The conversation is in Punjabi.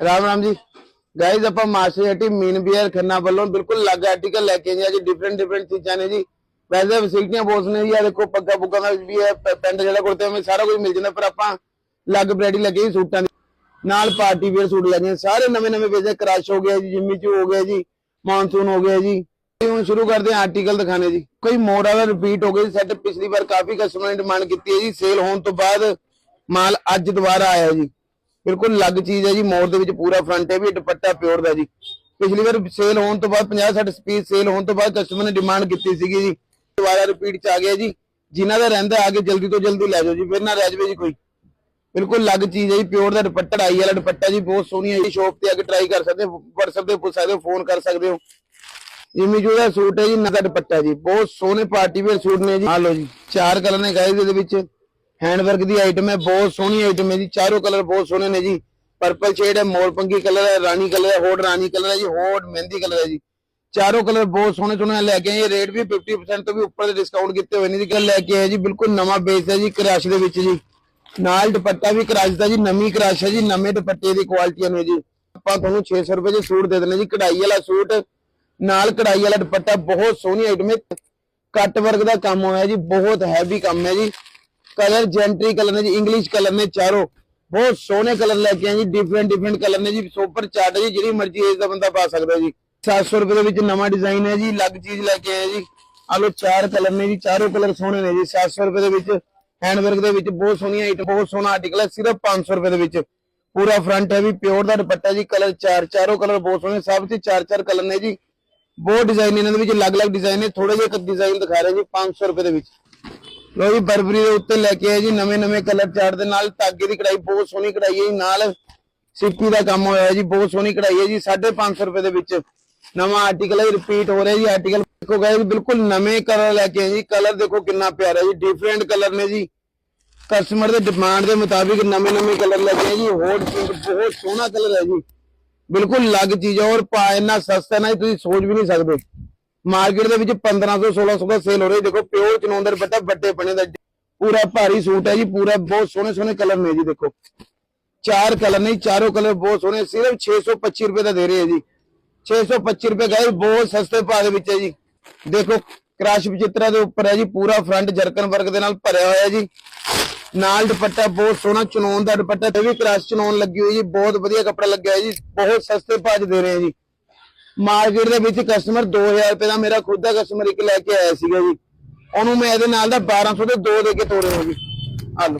ਰਾਮ ਰਾਮ ਜੀ। ਗਾਇਜ਼ ਆਪਾਂ ਮਾਸਟਰ ਜੱਟੀ ਮੀਨ ਬੀਅਰ ਖੰਨਾ ਵੱਲੋਂ ਬਿਲਕੁਲ ਅਲੱਗ ਆਰਟੀਕਲ ਲੈ ਕੇ ਆਏ ਹਾਂ ਡਿਫਰੈਂਟ ਡਿਫਰੈਂਟ ਚੀਜ਼ਾਂ ਨੇ ਜੀ। ਵੈਸੇ ਫੈਸਿਲਿਟੀਆਂ ਬਹੁਤ ਨੇ ਜੀ। ਆ ਦੇਖੋ, ਪੱਗਾ ਪੁੱਗਾ ਦਾ ਵੀ ਹੈ ਪੈਂਟ ਜਿਹੜਾ ਕੁੜਤੇ ਵਿੱਚ ਸਾਰਾ ਕੁਝ ਮਿਲ ਜਾਂਦਾ, ਪਰ ਆਪਾਂ ਅਲੱਗ ਵੈਰਾਈਟੀ ਲੱਗੇ ਸੂਟਾਂ ਦੀ। ਨਾਲ ਪਾਰਟੀ ਵੇਅਰ ਸੂਟ ਲੱਗੇ ਸਾਰੇ ਨਵੇਂ ਨਵੇਂ ਵੇਚੇ ਕ੍ਰਸ਼ ਹੋ ਗਿਆ ਜੀ ਜਿੰਮੀ ਚੂ ਹੋ ਗਿਆ ਜੀ ਮਾਨਸੂਨ ਹੋ ਗਿਆ ਜੀ। ਹੁਣ ਸ਼ੁਰੂ ਕਰਦੇ ਹਾਂ ਆਰਟੀਕਲ ਦਿਖਾਣੇ ਜੀ। ਕੋਈ ਮੋੜਾ ਦਾ ਰਿਪੀਟ ਹੋ ਗਿਆ ਜੀ। ਸੈੱਟ ਪਿਛਲੀ ਵਾਰ ਕਾਫੀ ਕਸਟਮਰ ਨੇ ਡਿਮਾਂਡ ਕੀਤੀ ਹੈ ਜੀ। ਸੇਲ ਹੋਣ ਤੋਂ ਬਾਅਦ ਮਾਲ ਅੱਜ ਦੁਬਾਰਾ ਆਇਆ ਜੀ। ਬਿਲਕੁਲ ਅਲੱਗ ਚੀਜ਼ ਹੈ ਜੀ, ਮੋਰ ਦੇ ਵਿੱਚ ਪੂਰਾ ਫਰੰਟ ਹੈ ਵੀ ਦੁਪੱਟਾ ਪਿਓਰ ਦਾ ਜੀ। ਪਿਛਲੀ ਵਾਰ ਸੇਲ ਹੋਣ ਤੋਂ ਬਾਅਦ 50 60 ਪੀਸ ਸੇਲ ਹੋਣ ਤੋਂ ਬਾਅਦ ਕਸਟਮਰ ਨੇ ਡਿਮਾਂਡ ਕੀਤੀ ਸੀਗੀ ਜੀ। ਦੁਬਾਰਾ ਰਿਪੀਟ ਚ ਆ ਗਿਆ ਜੀ। ਜਿਨ੍ਹਾਂ ਦਾ ਰਹਿੰਦਾ ਆ ਕੇ ਜਲਦੀ ਤੋਂ ਜਲਦੀ ਲੈ ਜਾਓ ਜੀ, ਫਿਰ ਨਾ ਰਹਿ ਜਾਵੇ ਜੀ ਕੋਈ। ਬਿਲਕੁਲ ਅਲੱਗ ਚੀਜ਼ ਹੈ ਜੀ ਪਿਓਰ ਦਾ ਦੁਪੱਟਾ ਆਈ ਵਾਲਾ ਦੁਪੱਟਾ ਜੀ, ਬਹੁਤ ਸੋਹਣੀ ਹੈ ਜੀ। ਸ਼ੋਪ ਤੇ ਆ ਕੇ ਟਰਾਈ ਕਰ ਸਕਦੇ ਹੋ WhatsApp ਤੇ ਪੁੱਛ ਸਕਦੇ ਹੋ ਫੋਨ ਕਰ ਸਕਦੇ ਹੋ। ਜਿਮੀ ਜੋ ਦਾ ਸੂਟ ਹੈ ਜੀ ਨਗਾ ਦੁਪੱਟਾ ਜੀ। ਬਹੁਤ ਸੋਹਣੇ ਪਾਰਟੀ ਵੇਅਰ ਸੂਟ ਨੇ ਜੀ। ਆ ਲਓ ਜੀ, ਚਾਰ ਕਲਰ ਨੇ ਗਾਇਜ਼ ਇਹਦੇ ਵਿੱਚ। ਹੈਂਡ ਦੀ ਆਈਟਮ ਹੈ, ਬਹੁਤ ਸੋਹਣੀ ਆਈਟਮ ਹੈ ਜੀ, ਚਾਰੋਂ ਕਲਰ ਬਹੁਤ ਸੋਹਣੇ ਨੇ ਜੀ। ਪਰਪਲ ਸ਼ੇਡ ਹੈ, ਮੋਰ ਕਲਰ ਹੈ, ਰਾਣੀ ਕਲਰ ਹੈ ਹੋਟ ਰਾਣੀ ਕਲਰ ਹੈ ਜੀ ਹੋਟ ਮਹਿੰਦੀ ਕਲਰ ਹੈ ਜੀ। ਚਾਰੋਂ ਕਲਰ ਬਹੁਤ ਸੋਹਣੇ ਸੋਹਣੇ ਲੈ ਕੇ ਆਏ ਇਹ ਰੇਟ ਵੀ 50% ਤੋਂ ਵੀ ਉੱਪਰ ਦੇ ਡਿਸਕਾਊਂਟ ਕੀਤੇ ਹੋਏ ਨੇ ਜੀ। ਗੱਲ ਲੈ ਕੇ ਆਏ ਜੀ, ਬਿਲਕੁਲ ਨਵਾਂ ਬੇਸ ਹੈ ਜੀ ਕਰਾਸ਼ ਦੇ ਵਿੱਚ ਜੀ। ਨਾਲ ਦੁਪੱਟਾ ਵੀ ਕਰਾਸ਼ ਦਾ ਜੀ, ਨਵੀਂ ਕਰਾਸ਼ ਹੈ ਜੀ, ਨਵੇਂ ਦੁਪੱਟੇ ਦੀ ਕੁਆਲਿਟੀ ਨੇ ਜੀ। ਆਪਾਂ ਤੁਹਾਨੂੰ 600 ਰੁਪਏ ਦੇ ਸੂਟ ਦੇ ਦਿੰਦੇ ਜੀ, ਕਢਾਈ ਵਾਲਾ ਸੂਟ। ਨਾਲ ਕਢਾਈ ਵਾਲਾ ਦੁਪੱਟਾ ਬਹੁਤ ਸੋਹਣੀ ਆਈਟਮ ਹੈ। ਕੱਟ ਵਰਕ ਦਾ ਕੰਮ ਹੋਇਆ ਜੀ, ਬਹੁਤ ਹੈਵੀ ਕੰਮ ਹੈ ਜੀ। ਕਲਰ ਜੈਂਟਰੀ ਕਲਰ ਨੇ ਜੀ, ਇੰਗਲਿਸ਼ ਕਲਰ ਨੇ ਚਾਰੋਂ। ਬਹੁਤ ਸੋਹਣੇ ਕਲਰ ਲੈ ਕੇ ਆਏ ਜੀ ਡਿਫਰੈਂਟ ਡਿਫਰੈਂਟ ਕਲਰ ਨੇ ਜੀ ਸੁਪਰ ਚਾਰਟ ਜੀ, ਜਿਹੜੀ ਮਰਜ਼ੀ ਏਜ ਦਾ ਬੰਦਾ ਪਾ ਸਕਦਾ ਜੀ। 700 ਰੁਪਏ ਦੇ ਵਿੱਚ ਨਵਾਂ ਡਿਜ਼ਾਈਨ ਹੈ ਜੀ, ਅਲੱਗ ਚੀਜ਼ ਲੈ ਕੇ ਆਏ ਜੀ। ਆ ਲੋ ਚਾਰ ਕਲਰ ਨੇ ਜੀ, ਚਾਰੋਂ ਕਲਰ ਸੋਹਣੇ ਨੇ ਜੀ 700 ਰੁਪਏ ਦੇ ਵਿੱਚ ਹੈਂਡ ਦੇ ਵਿੱਚ ਬਹੁਤ ਸੋਹਣੀ ਆਈਟਮ ਬਹੁਤ ਸੋਹਣਾ ਆਰਟੀਕਲ ਹੈ, ਸਿਰਫ 500 ਰੁਪਏ ਦੇ ਵਿੱਚ। ਪੂਰਾ ਫਰੰਟ ਹੈ ਵੀ ਪਿਓਰ ਦਾ ਦੁਪੱਟਾ ਜੀ, ਕਲਰ ਚਾਰ, ਚਾਰੋਂ ਕਲਰ ਬਹੁਤ ਸੋਹਣੇ, ਸਭ ਤੇ ਚਾਰ ਚਾਰ ਕਲਰ ਨੇ ਜੀ। ਬਹੁਤ ਡਿਜ਼ਾਈਨ ਇਹਨਾਂ ਦੇ ਵਿੱਚ, ਅਲੱਗ-ਅਲੱਗ ਡਿਜ਼ਾਈਨ ਨੇ ਥੋੜੇ ਜਿਹੇ ਡਿਜ਼ਾਈਨ ਦਿਖਾ ਰਹੇ ਜੀ 500 ਰੁਪਏ ਦੇ ਵਿੱਚ। ਲੋ ਜੀ, ਬਰਬਰੀ ਦੇ ਉੱਤੇ ਲੈ ਕੇ ਆਏ ਜੀ ਨਵੇਂ-ਨਵੇਂ ਕਲਰ ਚਾਰਟ ਦੇ ਨਾਲ ਧਾਗੇ ਦੀ ਕਢਾਈ, ਬਹੁਤ ਸੋਹਣੀ ਕਢਾਈ ਹੈ ਜੀ, ਨਾਲ ਸਿੱਪੀ ਦਾ ਕੰਮ ਹੋਇਆ ਜੀ, ਬਹੁਤ ਸੋਹਣੀ ਕਢਾਈ ਹੈ ਜੀ 550 ਰੁਪਏ ਦੇ ਵਿੱਚ ਨਵਾਂ ਆਰਟੀਕਲ ਹੈ ਰਿਪੀਟ ਹੋ ਰਿਹਾ ਜੀ ਆਰਟੀਕਲ ਦੇਖੋ ਗਾਇਸ ਬਿਲਕੁਲ ਨਵੇਂ ਕਲਰ ਲੈ ਕੇ ਆਏ ਜੀ, ਕਲਰ ਦੇਖੋ ਕਿੰਨਾ ਪਿਆਰਾ ਜੀ ਡਿਫਰੈਂਟ ਕਲਰ ਨੇ ਜੀ। ਕਸਟਮਰ ਦੇ ਡਿਮਾਂਡ ਦੇ ਮੁਤਾਬਿਕ ਨਵੇਂ-ਨਵੇਂ ਕਲਰ ਲੈ ਕੇ ਆਏ ਜੀ ਹੋਟ ਪਿੰਕ ਬਹੁਤ ਸੋਹਣਾ ਕਲਰ ਹੈ ਜੀ। ਬਿਲਕੁਲ ਅਲੱਗ ਚੀਜ਼ ਹੈ ਔਰ ਪਾ ਇੰਨਾ ਸਸਤਾ ਨਾ ਤੁਸੀਂ ਸੋਚ ਵੀ ਨਹੀਂ ਸਕਦੇ। ਮਾਰਕੀਟ ਦੇ ਵਿੱਚ 1500 1600 ਦਾ ਸੇਲ ਹੋ ਰਿਹਾ ਦੇਖੋ ਪਿਓਰ ਚਨੌਨ ਦਾ ਦੁਪੱਟਾ ਵੱਡੇ ਪਣੇ ਦਾ ਪੂਰਾ ਭਾਰੀ ਸੂਟ ਹੈ ਜੀ, ਪੂਰਾ ਬਹੁਤ ਸੋਹਣੇ ਸੋਹਣੇ ਕਲਰ ਨੇ ਜੀ, ਦੇਖੋ। ਚਾਰ ਕਲਰ ਨਹੀਂ ਚਾਰੋਂ ਕਲਰ ਬਹੁਤ ਸੋਹਣੇ। ਸਿਰਫ 625 ਰੁਪਏ ਦਾ ਦੇ ਰਹੇ ਹੈ ਜੀ। 625 ਰੁਪਏ ਗਏ ਬਹੁਤ ਸਸਤੇ ਭਾਅ ਦੇ ਵਿੱਚ ਹੈ ਜੀ। ਦੇਖੋ, ਕ੍ਰਾਸ਼ ਵਿਚਿਤਰਾ ਦੇ ਉੱਪਰ ਹੈ ਜੀ, ਪੂਰਾ ਫਰੰਟ ਜਰਕਨ ਵਰਕ ਦੇ ਨਾਲ ਭਰਿਆ ਹੋਇਆ ਜੀ। ਨਾਲ ਦੁਪੱਟਾ ਬਹੁਤ ਸੋਹਣਾ, ਚਨੌਨ ਦਾ ਦੁਪੱਟਾ ਤੇ ਵੀ ਕ੍ਰਾਸ਼ ਚਨੌਨ ਲੱਗੀ ਹੋਈ ਜੀ। ਬਹੁਤ ਵਧੀਆ ਕੱਪੜਾ ਲੱਗਿਆ ਜੀ। ਬਹੁਤ ਸਸਤੇ ਭਾਅ 'ਚ ਦੇ ਰਹੇ ਹੈ ਜੀ। ਮਾਰਕੀਟ ਦੇ ਵਿੱਚ ਕਸਟਮਰ 2000 ਰੁਪਏ ਦਾ ਮੇਰਾ ਖੁਦ ਦਾ ਕਸਟਮਰ ਇੱਕ ਲੈ ਕੇ ਆਇਆ ਸੀਗਾ ਜੀ। ਉਹਨੂੰ ਮੈਂ ਇਹਦੇ ਨਾਲ ਦਾ 1200 ਦੇ ਦੋ ਦੇ ਕੇ ਤੋੜੇ ਹੋ ਜੀ। ਆ ਲਓ।